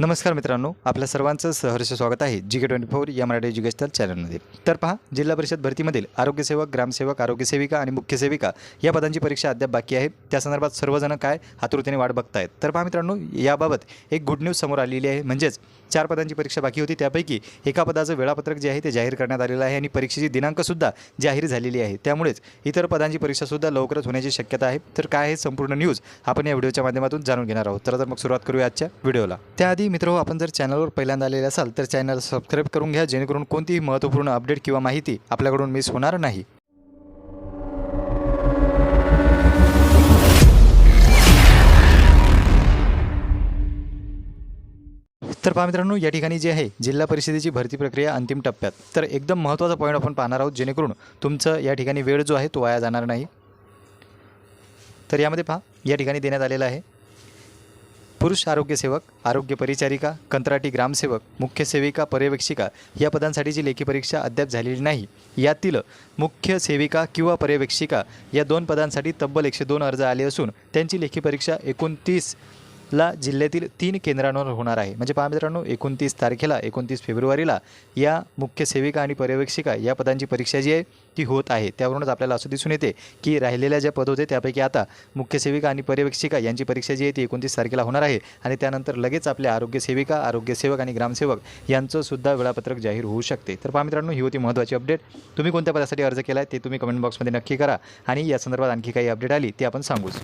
नमस्कार मित्रांनो आपल्या सर्वांचं सहर्ष स्वागत आहे जी के ट्वेंटी फोर या मराठी एज्युकेशनल चॅनलमध्ये. तर पहा जिल्हा परिषद भरतीमधील आरोग्यसेवक ग्रामसेवक आरोग्यसेविका आणि मुख्य सेविका या पदांची परीक्षा अद्याप बाकी आहे. त्या संदर्भात सर्वजण काय आतुरतेने वाट बघतायत. तर पहा मित्रांनो याबाबत एक गुड न्यूज समोर आलेली आहे. म्हणजेच चार पदांची परीक्षा बाकी होती. त्यापैकी एका पदाचं वेळापत्रक जे आहे ते जाहीर करण्यात आलेलं आहे आणि परीक्षेची दिनांकसुद्धा जाहीर झालेली आहे. त्यामुळेच इतर पदांची परीक्षासुद्धा लवकरच होण्याची शक्यता आहे. तर काय आहे संपूर्ण न्यूज आपण या व्हिडिओच्या माध्यमातून जाणून घेणार आहोत. तर तर मग सुरुवात करूया आजच्या व्हिडिओला. त्याआधी मित्र आपण जर चॅनलवर पहिल्यांदा आलेले असाल तर चॅनल सबस्क्राईब करून घ्या जेणेकरून कोणतीही महत्त्वपूर्ण अपडेट किंवा माहिती आपल्याकडून मिस होणार नाही. तर पहा मित्रांनो या ठिकाणी जे आहे जिल्हा परिषदेची भरती प्रक्रिया अंतिम टप्प्यात. तर एकदम महत्त्वाचा पॉईंट आपण पाहणार आहोत जेणेकरून तुमचं या ठिकाणी वेळ जो आहे तो वाया जाणार नाही. तर यामध्ये पहा या ठिकाणी देण्यात आलेला आहे. पुरुष आरोग्यसेवक आरोग्य परिचारिका कंत्राटी ग्रामसेवक मुख्य सेविका पर्यवेक्षिका या पदांसाठीची लेखी परीक्षा अद्याप झालेली नाही यातील मुख्य सेविका किंवा पर्यवेक्षिका या दोन पदांसाठी तब्बल एकशे दोन अर्ज आले असून त्यांची लेखी परीक्षा एकोणतीस ला जिल्ह्यातील तीन केंद्रांवर होणार आहे. म्हणजे पहा मित्रांनो एकोणतीस तारखेला एकोणतीस फेब्रुवारीला या मुख्य सेविका आणि पर्यवेक्षिका या पदांची परीक्षा जी आहे ती होत आहे. त्यावरूनच आपल्याला असं दिसून येते की राहिलेल्या ज्या पद होते त्यापैकी आता मुख्य सेविका आणि पर्यवेक्षिका यांची परीक्षा जी आहे ती एकोणतीस तारखेला होणार आहे. आणि त्यानंतर लगेच आपल्या आरोग्य सेविका आरोग्य सेवक आणि ग्रामसेवक यांचं सुद्धा वेळापत्रक जाहीर होऊ शकते. तर पहा मित्रांनो ही होती महत्त्वाची अपडेट. तुम्ही कोणत्या पदासाठी अर्ज केला आहे ते तुम्ही कमेंट बॉक्समध्ये नक्की करा. आणि या संदर्भात आणखी काही अपडेट आली ती आपण सांगूच.